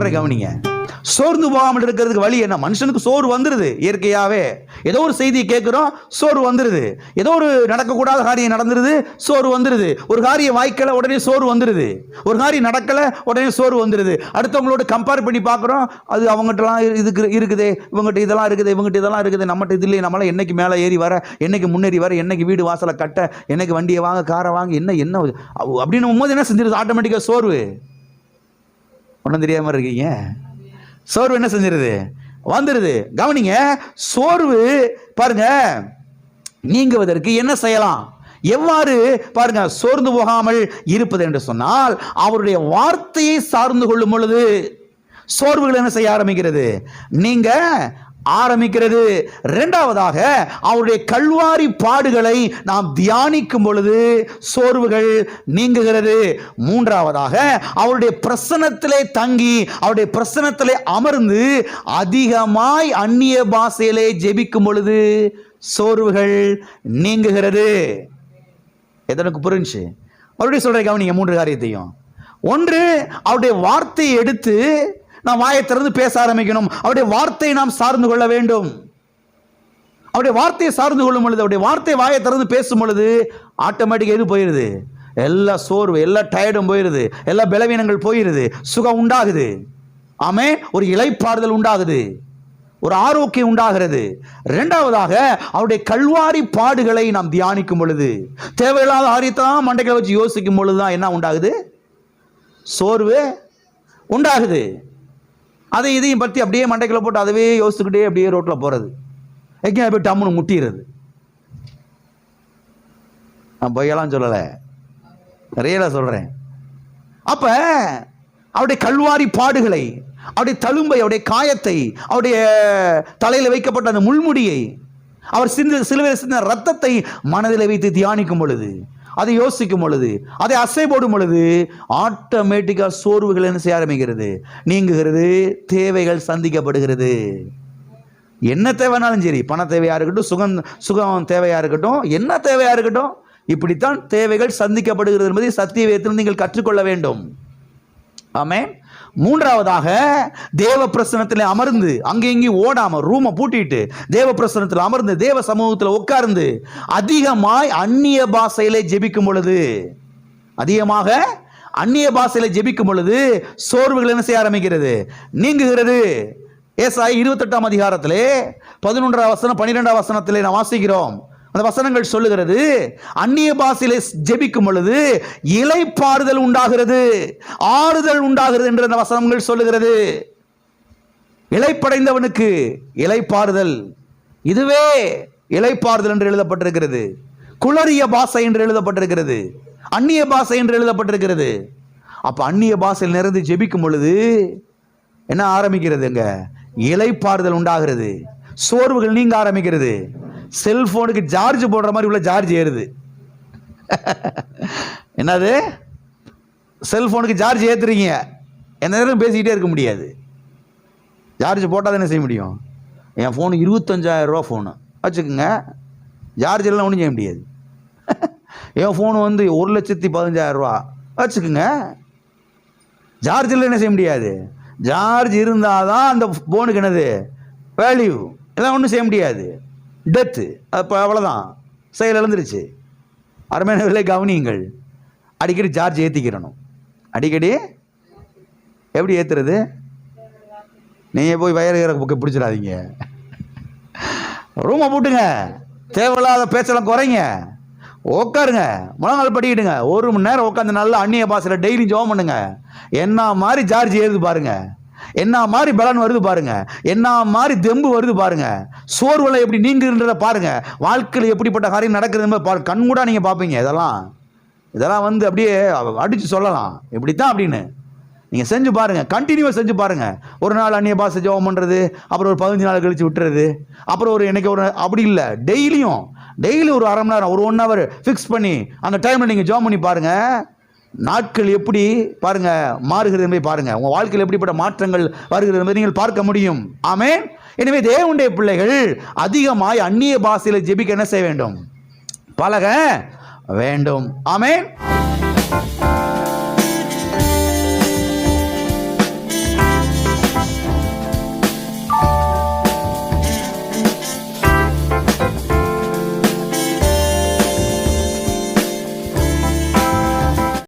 சொல்றேன் கவனிங்க. சோர்ந்து போகாமல் இருக்கிறதுக்கு வழி என்ன? மனுஷனுக்கு சோறு வந்துருது இயற்கையாவே. ஏதோ ஒரு செய்தியை கேட்குறோம் சோறு வந்துருது. ஏதோ ஒரு நடக்கக்கூடாத காரியம் நடந்துருது சோறு வந்துருது. ஒரு காரியம் வாய்க்கலை உடனே சோறு வந்துருது. ஒரு காரியம் நடக்கல உடனே சோறு வந்துருது. அடுத்தவங்களோட கம்பேர் பண்ணி பார்க்குறோம் அது அவங்ககிட்டலாம் இதுக்கு இருக்குது இவங்ககிட்ட இதெல்லாம் இருக்குது இவங்ககிட்ட இதெல்லாம் இருக்குது. நம்மகிட்ட இது இல்லையே நம்மளாம் என்னைக்கு மேலே ஏறி வர என்னைக்கு முன்னேறி வர என்னைக்கு வீடு வாசலை கட்ட என்னைக்கு வண்டியை வாங்க காரை வாங்க என்ன என்ன? அப்படின்னு போது என்ன செஞ்சிருது? ஆட்டோமேட்டிக்காக சோர்வு. ஒன்றும் தெரியாமல் இருக்கீங்க? சோர்வு என்ன செஞ்சிருது? வந்துடுது கவனிங்க சோர்வு பாருங்க நீங்குவதற்கு என்ன செய்யலாம்? எவ்வாறு பாருங்க சோர்ந்து போகாமல் இருப்பது என்று சொன்னால் அவருடைய வார்த்தையை சார்ந்து கொள்ளும் பொழுது சோர்வுகள் என்ன செய்ய ஆரம்பிக்கிறது? நீங்க ஆரம்பிக்கிறது. இரண்டாவதாக அவருடைய கல்வாரி பாடுகளை நாம் தியானிக்கும் பொழுது சோர்வுகள் நீங்குகிறது. மூன்றாவதாக அவருடைய பிரசனத்திலே தங்கி அவருடைய பிரசனத்திலே அமர்ந்து அதிகமாய் அந்நிய பாஷையிலே ஜெபிக்கும் பொழுது சோர்வுகள் நீங்குகிறது. எதனுக்கு புரிஞ்சு மறுபடியும் சொல்கிற கவனிங்க மூன்று காரியத்தையும். ஒன்று அவருடைய வார்த்தையை எடுத்து நாம் வாயை திறந்து பேச ஆரம்பிக்கணும். அவருடைய வார்த்தையை நாம் சார்ந்து கொள்ள வேண்டும். அவருடைய வார்த்தையை சார்ந்து கொள்ளும் பொழுது அவருடைய வார்த்தை வாயை திறந்து பேசும் பொழுது ஆட்டோமேட்டிக் எது போயிடுது எல்லா சோர்வு எல்லா டயர்டும் போயிடுது எல்லா பலவீனங்கள் போயிடுது சுகம் உண்டாகுது. ஆமே ஒரு இலைப்பாறுதல் உண்டாகுது. ஒரு ஆரோக்கியம் உண்டாகிறது. ரெண்டாவதாக அவருடைய கல்வாரி பாடுகளை நாம் தியானிக்கும் பொழுது தேவையில்லாத ஆரியத்தை தான் மண்டைகளை வச்சு யோசிக்கும் பொழுது தான் என்ன உண்டாகுது? சோர்வு உண்டாகுது. அதை இதையும் பற்றி அப்படியே மண்டைக்குள்ளே போட்டு அதவே யோசிச்சுக்கிட்டே அப்படியே ரோட்டில் போகிறது எங்கேயும் போய் டம்முன்னு முட்டிடுறது. நான் பொய்யெல்லாம் சொல்லலை. ரியலாக சொல்கிறேன் அப்போ அவருடைய கல்வாரி பாடுகளை அவருடைய தழும்பை அவருடைய காயத்தை அவருடைய தலையில் வைக்கப்பட்ட அந்த முள்முடியை அவர் சிந்து சிலுவையில் சிந்த ரத்தத்தை மனதில் வைத்து தியானிக்கும் பொழுது அதை யோசிக்கும் பொழுது அதை அசை போடும் பொழுது ஆட்டோமேட்டிக்காக சோர்வுகள் என்ன செய்ய ஆரம்பிக்கிறது? நீங்குகிறது தேவைகள் சந்திக்கப்படுகிறது. என்ன தேவைனாலும் சரி பண தேவையாக இருக்கட்டும் சுகம் சுகம் தேவையாக இருக்கட்டும் என்ன தேவையாக இருக்கட்டும் இப்படித்தான் தேவைகள் சந்திக்கப்படுகிறது என்பதை சத்தியவேதத்தில் நீங்கள் கற்றுக்கொள்ள வேண்டும். ஆமே மூன்றாவதாக தேவ பிரசனத்தில் அமர்ந்து அங்கே இங்கேயும் ஓடாம ரூமை பூட்டிட்டு தேவ பிரசனத்தில் அமர்ந்து தேவ சமூகத்தில் உட்கார்ந்து அதிகமாய் அந்நிய பாஷையிலே ஜெபிக்கும் பொழுது அதிகமாக அந்நிய பாஷையில ஜெபிக்கும் பொழுது சோர்வுகள் என்ன செய்ய ஆரம்பிக்கிறது? நீங்குகிறது. ஏசாய் இருபத்தெட்டாம் அதிகாரத்திலே பதினொன்றாம் வசனம் பன்னிரெண்டாம் வசனத்திலே நாம் வாசிக்கிறோம். அந்த வசனங்கள் சொல்லுகிறது. அந்நிய பாசையில் ஜெபிக்கும் பொழுது இலைப்பாறுதல் உண்டாகிறது. ஆறுதல் உண்டாகிறது என்று அந்த வசனங்கள் சொல்லுகிறது. இலைப்படைந்தவனுக்கு இலைப்பாறுதல் இதுவே இலைப்பாறுதல் என்று எழுதப்பட்டிருக்கிறது. குளறிய பாசை என்று எழுதப்பட்டிருக்கிறது. அந்நிய பாசை என்று எழுதப்பட்டிருக்கிறது. அப்போ அந்நிய பாசையில் நிறைந்து ஜெபிக்கும் பொழுது என்ன ஆரம்பிக்கிறதுங்க? இலைப்பாறுதல் உண்டாகிறது. சோர்வுகள் நீங்க ஆரம்பிக்கிறது. செல்ஃபோனுக்கு சார்ஜ் போடுற மாதிரி உள்ள சார்ஜ் ஏறுது. என்னது? செல்ஃபோனுக்கு சார்ஜ் ஏற்றுறீங்க எந்த நேரம் பேசிக்கிட்டே இருக்க முடியாது. சார்ஜ் போட்டால் தானே செய்ய முடியும். என் ஃபோனு இருபத்தஞ்சாயிரம் ரூபா ஃபோனு வச்சுக்கோங்க. சார்ஜ் எல்லாம் ஒன்றும் செய்ய முடியாது. என் ஃபோனு வந்து ஒரு லட்சத்தி பதினஞ்சாயிரம் ரூபா வச்சுக்கோங்க. சார்ஜில் என்ன செய்ய முடியாது? சார்ஜ் இருந்தால் தான் அந்த ஃபோனுக்கு என்னது? வேல்யூ இதெல்லாம் ஒன்றும் செய்ய முடியாது. டெத்து அப்போ அவ்வளோதான் செயல் இழந்துருச்சு. அருமையானவர்களே கவனியுங்கள். அடிக்கடி சார்ஜ் ஏற்றிக்கிறணும் அடிக்கடி எப்படி ஏற்றுறது நீங்கள் போய் வயறு புக்கை பிடிச்சிடாதீங்க. ரூமை போட்டுங்க. தேவையில்லாத பேச்செல்லாம் குறைங்க. உட்காருங்க முழங்கால் படிக்கிட்டுங்க. ஒரு மணி நேரம் உட்காந்து நல்லா அந்நிய பாசையில் டெய்லி ஜோம் பண்ணுங்க. என்ன மாதிரி சார்ஜ் ஏறுது பாருங்கள் என்ன மாதிரி பலன் வருது பாருங்க. என்ன மாதிரி தெம்பு வருது பாருங்க. சோர்வுல எப்படி நீங்குன்றத பாருங்க. வாழ்க்கையில் எப்படிப்பட்ட காரியம் நடக்குதுன்னு பா கண்கூடா நீங்கள் பார்ப்பீங்க. இதெல்லாம் இதெல்லாம் வந்து அப்படியே அடித்து சொல்லலாம். இப்படித்தான் அப்படின்னு. நீங்கள் செஞ்சு பாருங்கள் கண்டினியூவாக செஞ்சு பாருங்கள் ஒரு நாள் அந்நிய பாச ஜெபம் பண்ணுறது அப்புறம் ஒரு பதினஞ்சு நாள் கழிச்சு விட்டுறது அப்புறம் ஒரு என்னைக்கு ஒரு அப்படி இல்லை. டெய்லியும் டெய்லி ஒரு அரை மணி நேரம் ஒரு ஒன் ஹவர் ஃபிக்ஸ் பண்ணி அந்த டைமில் நீங்கள் ஜெபம் பண்ணி பாருங்கள் நாட்கள் எப்படி பாருங்க மாறுகிறது என்பதை பாருங்க. உங்கள் வாழ்க்கையில் எப்படிப்பட்ட மாற்றங்கள் வருகிறது என்பதை நீங்கள் பார்க்க முடியும். ஆமே எனவே தேவனுடைய பிள்ளைகள் அதிகமாய் அந்நிய பாஷையில் ஜெபிக்க என்ன செய்ய வேண்டும்? பழக வேண்டும். ஆமே